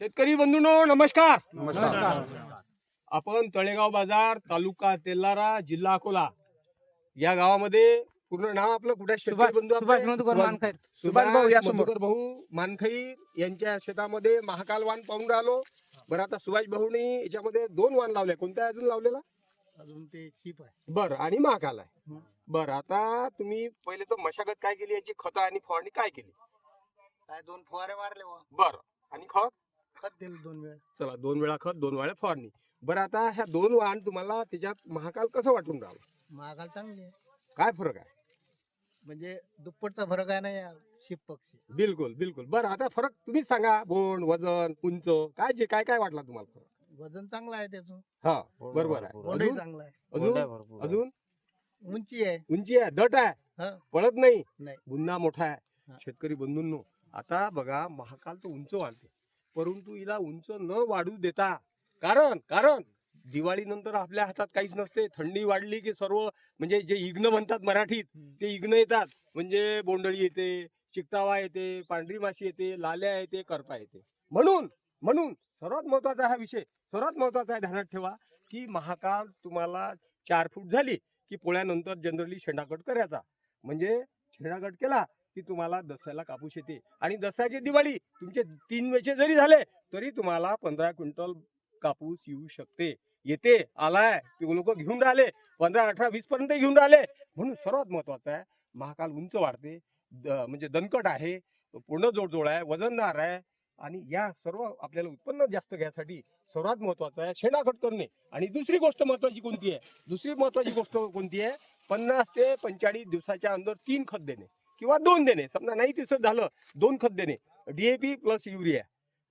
शेतकरी बंधूंनो नमस्कार. नमस्कार. आपण तळेगाव बाजार तालुका तेलारा जिल्हा अकोला या गावामध्ये पूर्ण नाव आपलं कुठे सुभाष सुभाष मधुकर मानखैर. सुभाष भाऊ या. मधुकर भाऊ यांच्या शेतामध्ये महाकाल वाण पाहून राहिलो. बरं आता सुभाष भाऊनी याच्यामध्ये दोन वाण लावले. कोणत्या अजून लावलेला? अजून ते चिप आहे. बरं आणि महाकाल आहे. बरं आता तुम्ही पहिले तर मशागत काय केली? याची खत आणि फवारणी काय केली? काय दोन फवारे मारले. बरं आणि खत? खत दिलं दोन वेळ. चला दोन वेळा खत दोन वेळा फवारणी. बरं आता ह्या दोन वाण तुम्हाला त्याच्यात महाकाल कसं वाटून राहिलं? महागाल चांगली आहे. काय फरक आहे? म्हणजे दुप्पटचा फरक आहे ना या शिप पक्षी. बिलकुल बिलकुल. बरं आता फरक तुम्हीच सांगा. बोंड वजन उंच काय जे काय काय वाटला तुम्हाला फरक? वजन चांगलं आहे त्याचं. हा बरोबर आहे. कोंडही अजून? चांगला आहे. अजून? अजून? उंची आहे. उंची आहे. दट आहे. हा. पळत नाही. नाही. गुन्हा मोठा आहे. हा. शेतकरी बंधूंनो आता बघा महाकाल तर उंच वाढते परंतु हिला उंच न वाढू देता कारण कारण दिवाळी नंतर आपल्या हातात काहीच नसते. थंडी वाढली की सर्व म्हणजे जे इग्न म्हणतात मराठीत ते इग्न येतात. म्हणजे बोंडळी येते चिकटावा येते पांढरी माशी येते लाल्या येते करपा येते. म्हणून म्हणून सर्वात महत्त्वाचा हा विषय सर्वात महत्त्वाचा आहे ध्यानात ठेवा की महाकाल तुम्हाला चार फूट झाली की पोळ्यानंतर जनरली शेंडाकट करायचा. म्हणजे शेंडाकट केला की तुम्हाला दसऱ्याला कापूस येते. आणि दसऱ्याची दिवाळी तुमचे तीन वेचे जरी झाले तरी तुम्हाला पंधरा क्विंटल कापूस येऊ शकते. येते आलाय लोक घेऊन राहिले पंधरा अठरा वीस पर्यंत घेऊन राहिले. म्हणून सर्वात महत्वाचं आहे महाकाल उंच वाढते द- म्हणजे दणकट आहे पूर्ण जोडजोड आहे वजनदार आहे आणि या सर्व आपल्याला उत्पन्न जास्त घ्यायसाठी सर्वात महत्वाचं आहे शेणाखट करणे. आणि दुसरी गोष्ट महत्वाची कोणती आहे? दुसरी महत्वाची गोष्ट कोणती आहे? पन्नास ते पंचाळीस दिवसाच्या अंदर तीन खत देणे. किंवा दोन देणे. समजा नाही तिसरं झालं दोन खत देणे. डीएपी प्लस युरिया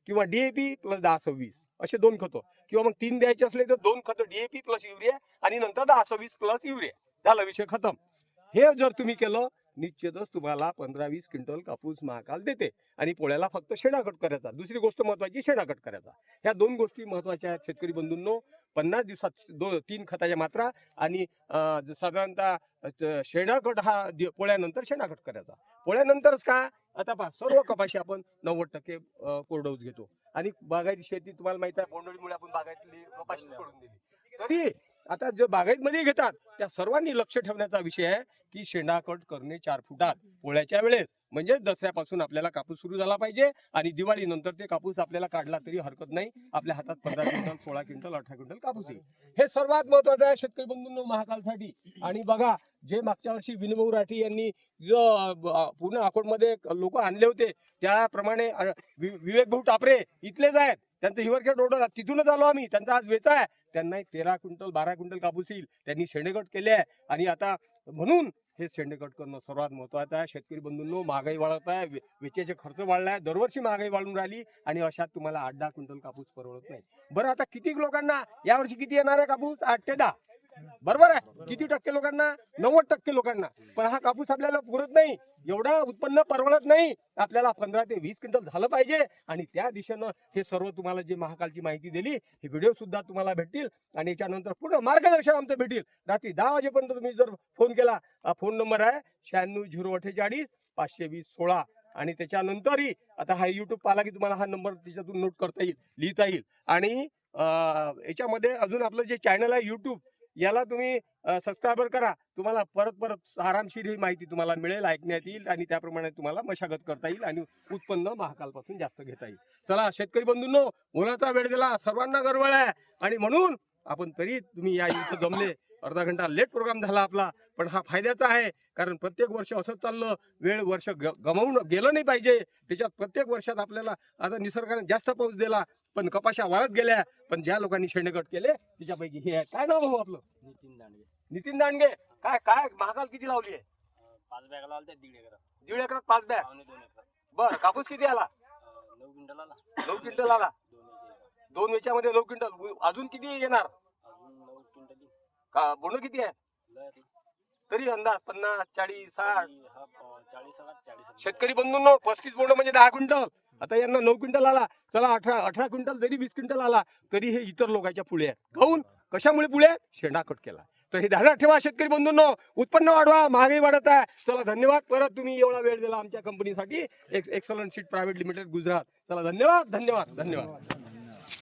किंवा डीएपी प्लस दहा सव्वीस असे दोन खतं. किंवा मग तीन द्यायचे असले तर दोन खतं डीएपी प्लस युरिया आणि नंतर दहा सव्वीस प्लस युरिया झाला विषय खतम. हे जर तुम्ही केलं निश्चितच तुम्हाला पंधरा वीस क्विंटल कापूस महाकाल देते. आणि पोळ्याला फक्त शेणाकट करायचा. दुसरी गोष्ट महत्वाची शेणाकट करायचा. ह्या दोन गोष्टी महत्त्वाच्या आहेत शेतकरी बंधूंनो. पन्नास दिवसात दो तीन खताच्या मात्रा आणि साधारणतः अं, हा पोळ्यानंतर शेणाखट करायचा. पोळ्यानंतरच का आता पहा सर्व कपाशी आपण नव्वद टक्के कोरडौस घेतो. आणि बागायती शेती तुम्हाला माहिती आहे बोंडळीमुळे आपण बागायतली कपाशी सोडून दिली. तरी आता जे बागायतमध्ये घेतात त्या सर्वांनी लक्ष ठेवण्याचा विषय आहे की शेंडाकट करणे चार फुटात. पोळ्याच्या वेळेस म्हणजे दसऱ्यापासून आपल्याला कापूस सुरू झाला पाहिजे आणि दिवाळी नंतर ते कापूस आपल्याला काढला तरी हरकत नाही. आपल्या हातात पंधरा क्विंटल सोळा क्विंटल अठरा क्विंटल कापूस येईल हे सर्वात महत्वाचं आहे शेतकरी बंधूंनो महाकालसाठी. आणि बघा जे मागच्या वर्षी विनभाऊ राठी यांनी जो पूर्ण अकोटमध्ये लोक आणले होते त्याप्रमाणे वि- विवेक भाऊ टापरे इथलेच आहेत. त्यांचं हिवरखेड रोड तिथूनच आलो आम्ही. त्यांचा आज वेचा आहे. त्यांना एक तेरा क्विंटल बारा क्विंटल कापूस येईल. त्यांनी शेंडेगट केले आहे. आणि आता म्हणून हे शेंडेगट करणं सर्वात महत्वाचं आहे. शेतकरी बंधूंनो महागाई वाढत आहे. वे- वेचेचे खर्च वाढला आहे. दरवर्षी महागाई वाढून राहिली आणि अशात तुम्हाला आठ दहा क्विंटल कापूस परवडत नाही. बरं आता किती लोकांना यावर्षी किती येणार आहे कापूस? आठ ते दहा. बरोबर आहे? किती टक्के लोकांना? नव्वद टक्के लोकांना. पण हा कापूस आपल्याला पुरत नाही. एवढा उत्पन्न परवडत नाही. आपल्याला पंधरा ते वीस क्विंटल झालं पाहिजे. आणि त्या दिशेनं हे सर्व तुम्हाला जे महाकालची माहिती दिली हे व्हिडिओ सुद्धा तुम्हाला भेटतील. आणि याच्यानंतर पूर्ण मार्गदर्शन आमचं भेटेल. रात्री दहा वाजेपर्यंत तुम्ही जर फोन केला हा फोन नंबर आहे शहाण्णव झिरो अठ्ठेचाळीस पाचशे वीस सोळा. आणि त्याच्यानंतरही आता हा युट्यूब पाहिला की तुम्हाला हा नंबर त्याच्यातून नोट करता येईल लिहिता येईल. आणि याच्यामध्ये अजून आपलं जे चॅनल आहे युट्यूब याला तुम्ही सबस्क्रायबर करा. तुम्हाला परत परत आरामशीर ही माहिती तुम्हाला मिळेल ऐकण्यात येईल आणि त्याप्रमाणे तुम्हाला मशागत करता येईल आणि उत्पन्न महाकालपासून जास्त घेता येईल. चला शेतकरी बंधूंनो मुलाचा वेळ दिला. सर्वांना गरबळ आहे. आणि म्हणून आपण तरी तुम्ही या इथं जमले. अर्धा घंटा लेट प्रोग्राम झाला आपला पण हा फायद्याचा आहे. कारण प्रत्येक वर्ष असंच चाललं वेळ वर्ष ग- गमावून गेलं नाही पाहिजे. त्याच्यात प्रत्येक वर्षात आपल्याला आता निसर्गाने जास्त पाऊस दिला पण कपाशा वाळत गेल्या पण ज्या लोकांनी शेंडेकट केले त्याच्यापैकी हे आहे. काय नाव भाऊ आपलं? नितीन दांडगे नितीन दांडगे काय काय महाकाल किती लावली आहे? पाच बॅग लावले त्या दीड एकर दीड एकरात पाच बॅग? दोन बर कापूस किती आला? नऊ क्विंटल आला. नऊ क्विंटल आला. दोन वेच्यामध्ये नऊ क्विंटल. अजून किती येणार अजून नऊ क्विंटल येईल. का? बोंड किती आहे. तरी अंदाज पन्नास चाळीस साठ. शेतकरी बंधूंनो पस्तीस बोंड म्हणजे दहा क्विंटल. आता यांना नऊ क्विंटल आला. चला अठरा अठरा क्विंटल जरी वीस क्विंटल आला तरी हे इतर लोकांच्या पुढे आहेत. काहून कशामुळे पुढे शेंडा कट केला. तर हे ध्यानात ठेवा शेतकरी बंधूंनो. उत्पन्न वाढवा महागाई वाढत आहे. चला धन्यवाद. परत तुम्ही एवढा वेळ दिला आमच्या कंपनीसाठी excellent seat private limited Gujarat. चला धन्यवाद धन्यवाद धन्यवाद.